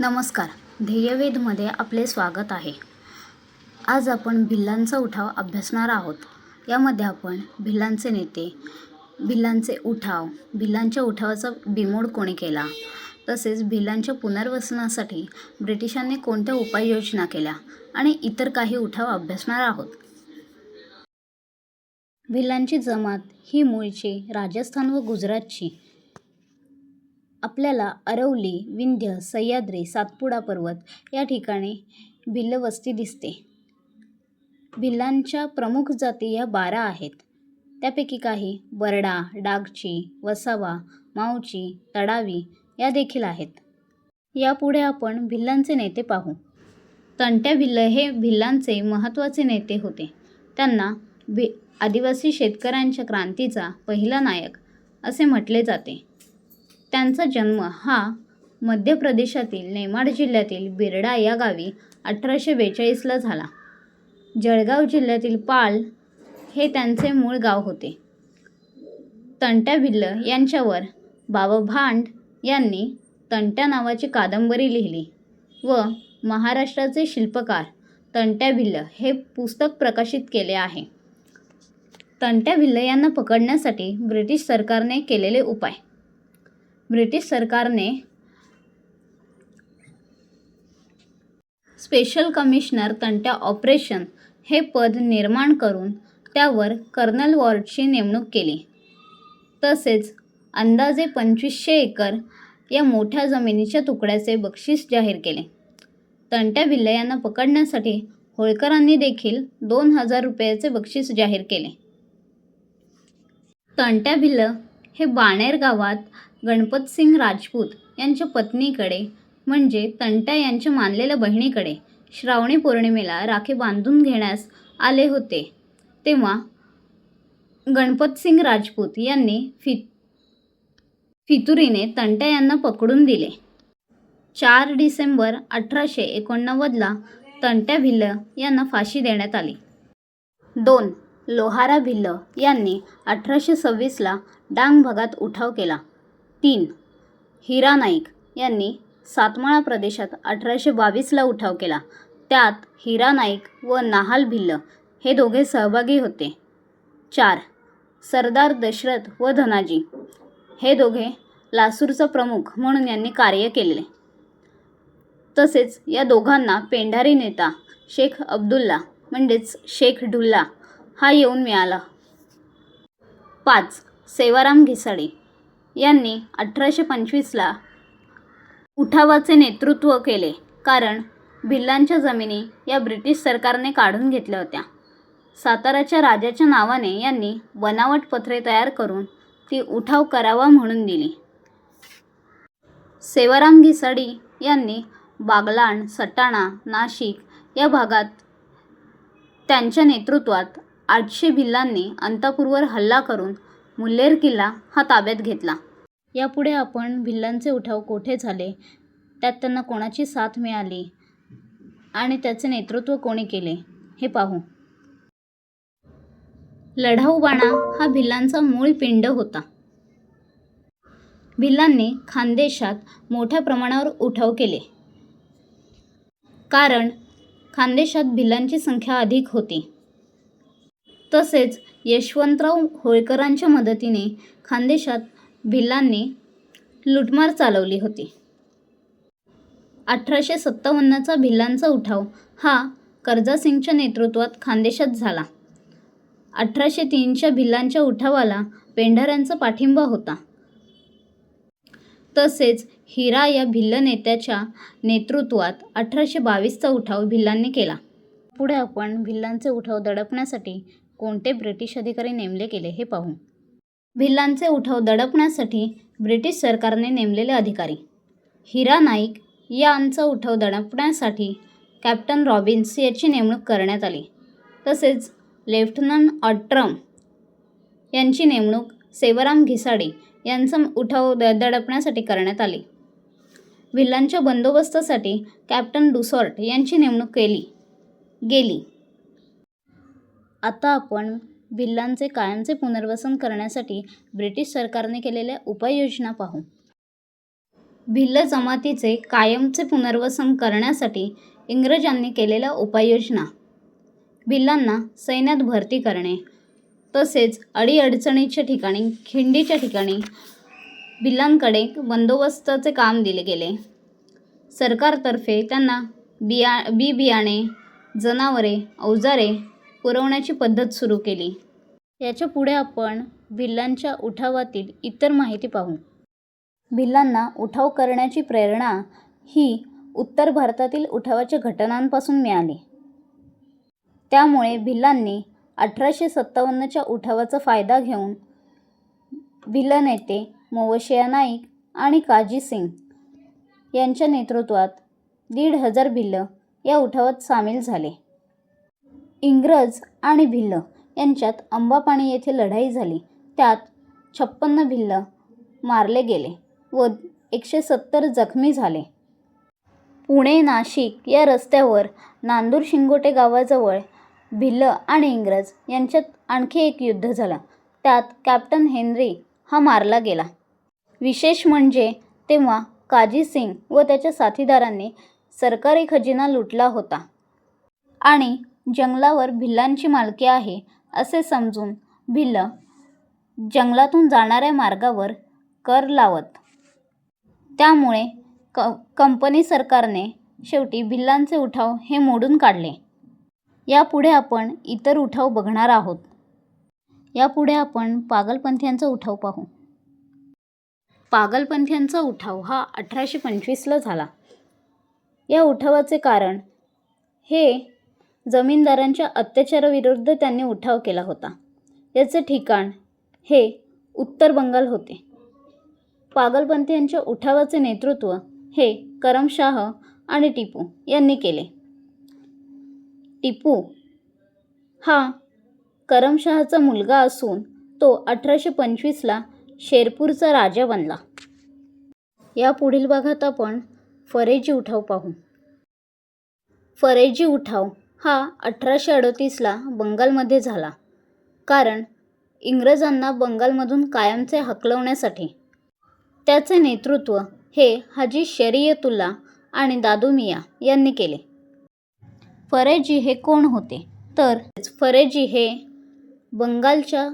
नमस्कार. ध्येयवेधमध्ये आपले स्वागत आहे. आज आपण भिल्लांचा उठाव अभ्यासणार आहोत. यामध्ये आपण भिल्लांचे नेते भिल्लांचे उठाव भिल्लांच्या उठावाचा बिमोड कोणी केला? तसेच भिल्लांच्या पुनर्वसनासाठी ब्रिटिशांनी कोणत्या उपाययोजना केल्या? आणि इतर काही उठाव अभ्यासणार आहोत. भिल्लांची जमात ही मूळची राजस्थान व गुजरातची आपल्याला अरवली विंध्य सह्याद्री सातपुडा पर्वत या ठिकाणी भिल्लवस्ती दिसते. भिल्लांच्या प्रमुख जाती या बारा आहेत. त्यापैकी काही बरडा डागची वसावा मावची तडावी या देखील आहेत. यापुढे आपण भिल्लांचे नेते पाहू. तंट्या भिल्ल हे भिल्लांचे महत्त्वाचे नेते होते. त्यांना भि आदिवासी शेतकऱ्यांच्या क्रांतीचा पहिला नायक असे म्हटले जाते. त्यांचा जन्म हा मध्य प्रदेशातील नेमाड जिल्ह्यातील बिरडा या गावी अठराशे बेचाळीसला झाला. जळगाव जिल्ह्यातील पाल हे त्यांचे मूळ गाव होते. तंट्या भिल्ल यांच्यावर बाबा भांड यांनी तंट्या नावाची कादंबरी लिहिली व महाराष्ट्राचे शिल्पकार तंट्या भिल्ल हे पुस्तक प्रकाशित केले आहे. तंट्या भिल्ल यांना पकडण्यासाठी ब्रिटिश सरकारने केलेले उपाय ब्रिटिश सरकारने स्पेशल कमिशनर तंट्या ऑपरेशन हे पद निर्माण करून त्यावर कर्नल वॉर्डची नेमणूक केली. तसेच अंदाजे पंचवीसशे एकर या मोठ्या जमिनीच्या तुकड्याचे बक्षीस जाहीर केले. तंट्या भिल्ले यांना पकडण्यासाठी होळकरांनी देखील दोन हजार रुपयाचे बक्षीस जाहीर केले. तंट्या भिल्ल हे बाणेर गावात गणपतसिंग राजपूत यांच्या पत्नीकडे म्हणजे तंट्या यांच्या मानलेल्या बहिणीकडे श्रावणी पौर्णिमेला राखी बांधून घेण्यास आले होते. तेव्हा गणपतसिंग राजपूत यांनी फि फितुरीने तंट्या यांना पकडून दिले. चार डिसेंबर अठराशे एकोणनव्वदला तंट्या भिल्ल यांना फाशी देण्यात आली. दोन लोहारा भिल्ल यांनी अठराशे सव्वीसला डांग भागात उठाव केला. तीन. हिरा नाईक यांनी सातमाळा प्रदेशात अठराशे बावीसला उठाव केला. त्यात हिरा नाईक व नाहाल भिल्ल हे दोघे सहभागी होते. चार. सरदार दशरथ व धनाजी हे दोघे लासूरचा प्रमुख म्हणून यांनी कार्य केले तसेच या दोघांना पेंढारी नेता शेख अब्दुल्ला म्हणजेच शेख ढुल्ला हा येऊन मिळाला. पाच. सेवाराम घिसाडे यांनी अठराशे पंचवीसला उठावाचे नेतृत्व केले. कारण भिल्लांच्या जमिनी या ब्रिटिश सरकारने काढून घेतल्या होत्या. साताराच्या राजाच्या नावाने यांनी बनावट पत्रे तयार करून ती उठाव करावा म्हणून दिली. सेवाराम घिसाडी यांनी बागलाण सटाणा नाशिक या भागात त्यांच्या नेतृत्वात आठशे भिल्लांनी अंतापूरवर हल्ला करून मुल्लेर किल्ला हा ताब्यात घेतला. यापुढे आपण भिल्लांचे उठाव कोठे झाले? त्यात त्यांना कोणाची साथ मिळाली? आणि त्याचे नेतृत्व कोणी केले? हे पाहू. लढाऊ बाणा हा भिल्लांचा मूळ पिंड होता. भिल्लांनी खानदेशात मोठ्या प्रमाणावर उठाव केले. कारण खानदेशात भिल्लांची संख्या अधिक होती. तसेच यशवंतराव होळकरांच्या मदतीने खानदेशात भिल्लांनी लुटमार चालवली होती. अठराशे सत्तावन्नचा भिल्लांचा उठाव हा कर्जासिंगच्या नेतृत्वात खानदेशात झाला. अठराशे तीनच्या भिल्लांच्या उठावाला पेंढाऱ्यांचा पाठिंबा होता. तसेच हिरा या भिल्ल नेत्याच्या नेतृत्वात अठराशे बावीसचा उठाव भिल्लांनी केला. पुढे आपण भिल्लांचे उठाव दडपण्यासाठी कोणते ब्रिटिश अधिकारी नेमले गेले हे पाहू. भिल्लांचे उठाव दडपण्यासाठी ब्रिटिश सरकारने नेमलेले अधिकारी. हिरा नाईक यांचा उठाव दडपण्यासाठी कॅप्टन रॉबिन्स याची नेमणूक करण्यात आली. तसेच लेफ्टनंट ऑट्रम यांची नेमणूक सेवाराम घिसाडे यांचा उठाव द दडपण्यासाठी करण्यात आली. भिल्लांच्या बंदोबस्तासाठी कॅप्टन डुसॉर्ट यांची नेमणूक केली गेली. आता आपण भिल्लांचे कायमचे पुनर्वसन करण्यासाठी ब्रिटिश सरकारने केलेल्या उपाययोजना पाहू. भिल्ल जमातीचे कायमचे पुनर्वसन करण्यासाठी इंग्रजांनी केलेल्या उपाययोजना. भिल्लांना सैन्यात भरती करणे. तसेच अडीअडचणीच्या ठिकाणी खिंडीच्या ठिकाणी भिल्लांकडे बंदोबस्ताचे काम दिले गेले. सरकारतर्फे त्यांना बिया बी बियाणे जनावरे अवजारे पुरवण्याची पद्धत सुरू केली. याच्यापुढे आपण भिल्लांच्या उठावातील इतर माहिती पाहू. भिल्लांना उठाव करण्याची प्रेरणा ही उत्तर भारतातील उठावाच्या घटनांपासून मिळाली. त्यामुळे भिल्लांनी अठराशे सत्तावन्नच्या उठावाचा फायदा घेऊन भिल्ल नेते मोवशिया नाईक आणि काजी सिंग यांच्या नेतृत्वात दीड हजार भिल्ल या उठावात सामील झाले. इंग्रज आणि भिल्ल यांच्यात अंबापाणी येथे लढाई झाली. त्यात छप्पन्न भिल्ल मारले गेले व एकशे सत्तर जखमी झाले. पुणे नाशिक या रस्त्यावर नांदूर शिंगोटे गावाजवळ भिल्ल आणि इंग्रज यांच्यात आणखी एक युद्ध झालं. त्यात कॅप्टन हेनरी हा मारला गेला. विशेष म्हणजे तेव्हा काजी सिंग व त्याच्या साथीदारांनी सरकारी खजिना लुटला होता आणि जंगलावर भिल्लांची मालकी आहे असे समजून भिल्ल जंगलातून जाणाऱ्या मार्गावर कर लावत. त्यामुळे क कंपनी सरकारने शेवटी भिल्लांचे उठाव हे मोडून काढले. यापुढे आपण इतर उठाव बघणार आहोत. यापुढे आपण पागलपंथ्यांचा उठाव पाहू. पागलपंथ्यांचा उठाव हा अठराशे पंचवीसला झाला. या उठावाचे कारण हे जमीनदारांच्या अत्याचाराविरुद्ध त्यांनी उठाव केला होता. याचे ठिकाण हे उत्तर बंगाल होते. पागलपंथीयांच्या उठावाचे नेतृत्व हे करमशाह आणि टिपू यांनी केले. टिपू हा करमशहाचा मुलगा असून तो अठराशे पंचवीसला शेरपूरचा राजा बनला. या पुढील भागात आपण फरेजी उठाव पाहू. फरेजी उठाव हा अठराशे अडतीसला बंगालमध्ये झाला. कारण इंग्रजांना बंगालमधून कायमचे हकलवण्यासाठी. त्याचे नेतृत्व हे हाजी शरियतुल्ला आणि दादू मिया यांनी केले. फरेजी हे कोण होते? तर फरेजी हे बंगालच्या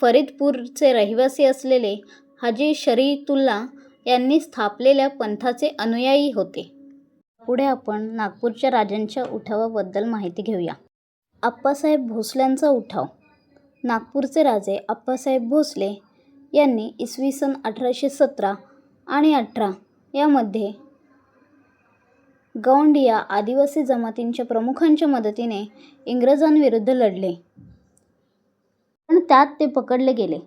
फरीदपूरचे रहिवासी असलेले हाजी शरीयतुल्ला यांनी स्थापलेल्या पंथाचे अनुयायी होते. पुढे आपण नागपूरच्या राजांच्या उठावाबद्दल माहिती घेऊया. आप्पासाहेब भोसल्यांचा उठाव. नागपूरचे राजे आप्पासाहेब भोसले यांनी इसवी सन अठराशे सतरा आणि अठरा यामध्ये गौंड या आदिवासी जमातींच्या प्रमुखांच्या मदतीने इंग्रजांविरुद्ध लढले. पण त्यात ते पकडले गेले.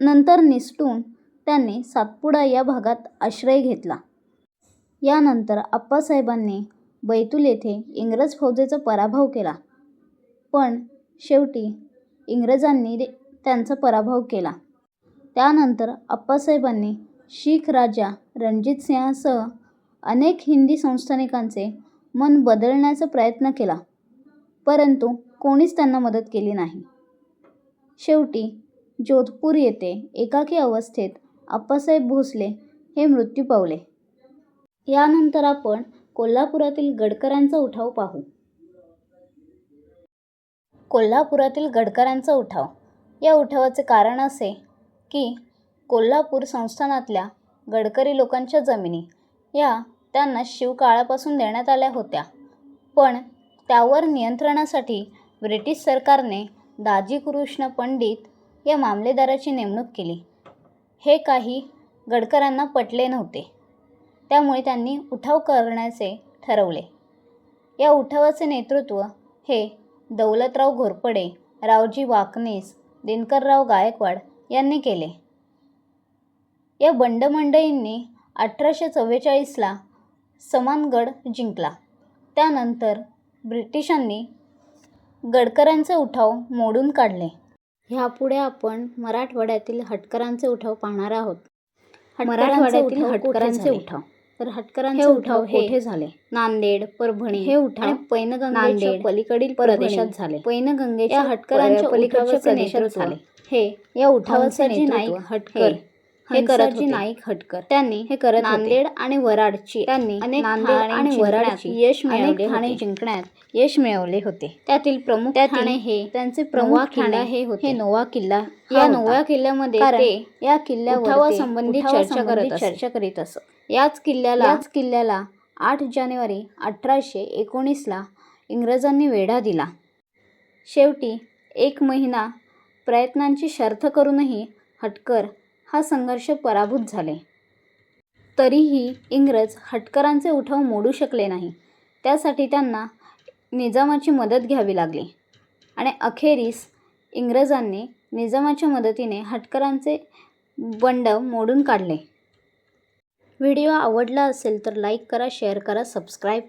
नंतर निसटून त्यांनी सातपुडा या भागात आश्रय घेतला. यानंतर आप्पासाहेबांनी बैतूल येथे इंग्रज फौजेचा पराभव केला. पण शेवटी इंग्रजांनी त्यांचा पराभव केला. त्यानंतर आप्पासाहेबांनी शीख राजा रणजित सिंहासह अनेक हिंदी संस्थानिकांचे मन बदलण्याचा प्रयत्न केला. परंतु कोणीच त्यांना मदत केली नाही. शेवटी जोधपूर येथे एकाकी अवस्थेत आप्पासाहेब भोसले हे मृत्यू पावले. यानंतर आपण कोल्हापुरातील गडकरांचा उठाव पाहू. कोल्हापुरातील गडकरांचा उठाव. या उठावाचे कारण असे की कोल्हापूर संस्थानातल्या गडकरी लोकांच्या जमिनी या त्यांना शिवकाळापासून देण्यात आल्या होत्या. पण त्यावर नियंत्रणासाठी ब्रिटिश सरकारने दाजी कृष्ण पंडित या मामलेदाराची नेमणूक केली. हे काही गडकरांना पटले नव्हते. त्यामुळे त्यांनी उठाव करण्याचे ठरवले. या उठावाचे नेतृत्व हे दौलतराव घोरपडे रावजी वाकनीस दिनकरराव गायकवाड यांनी केले. या बंडमंडळींनी अठराशे चव्वेचाळीसला समानगड जिंकला. त्यानंतर ब्रिटिशांनी गडकरांचे उठाव मोडून काढले. ह्यापुढे आपण मराठवाड्यातील हटकरांचे उठाव पाहणार आहोत. मराठवाड्यातील हटकरांचे उठाव तर हटकरांचे उठाव हे झाले? नांदेड परभणी हे उठाव पैनगंगेच्या पलीकडील प्रदेशात झाले. पैनगंगेच्या हटकरांच्या पलीकडच्या प्रदेशात झाले हे या उठावाचे नाईक हटकर. हे करत होते नाईक हटकर त्यांनी हे करत. नांदेड आणि वराडची त्यांनी अनेक नांदेड आणि वराडची यश मिळवले ठाणे. जिंकण्यात यश मिळवले होते त्यातील प्रमुख ठाणे हे त्यांचे नवा प्रमुख किल्ला ठाणे हे होते. हे नोवा किल्ला या होता. किल्ल्यामध्ये ते या किल्ल्यावर उठावासंबंधी चर्चा करत. चर्चा करीत असत याच किल्ल्याला याच किल्ल्याला आठ जानेवारी अठराशे एकोणीसला इंग्रजांनी वेढा दिला शेवटी एक महिना प्रयत्नांची शर्थ करूनही हटकर हा संघर्ष पराभूत झाले. तरीही इंग्रज हटकरांचे उठाव मोडू शकले नाही. त्यासाठी त्यांना निजामाची मदत घ्यावी लागली आणि अखेरीस इंग्रजांनी निजामाच्या मदतीने हटकरांचे बंड मोडून काढले. व्हिडिओ आवडला असेल तर लाईक करा शेअर करा सबस्क्राईब करा.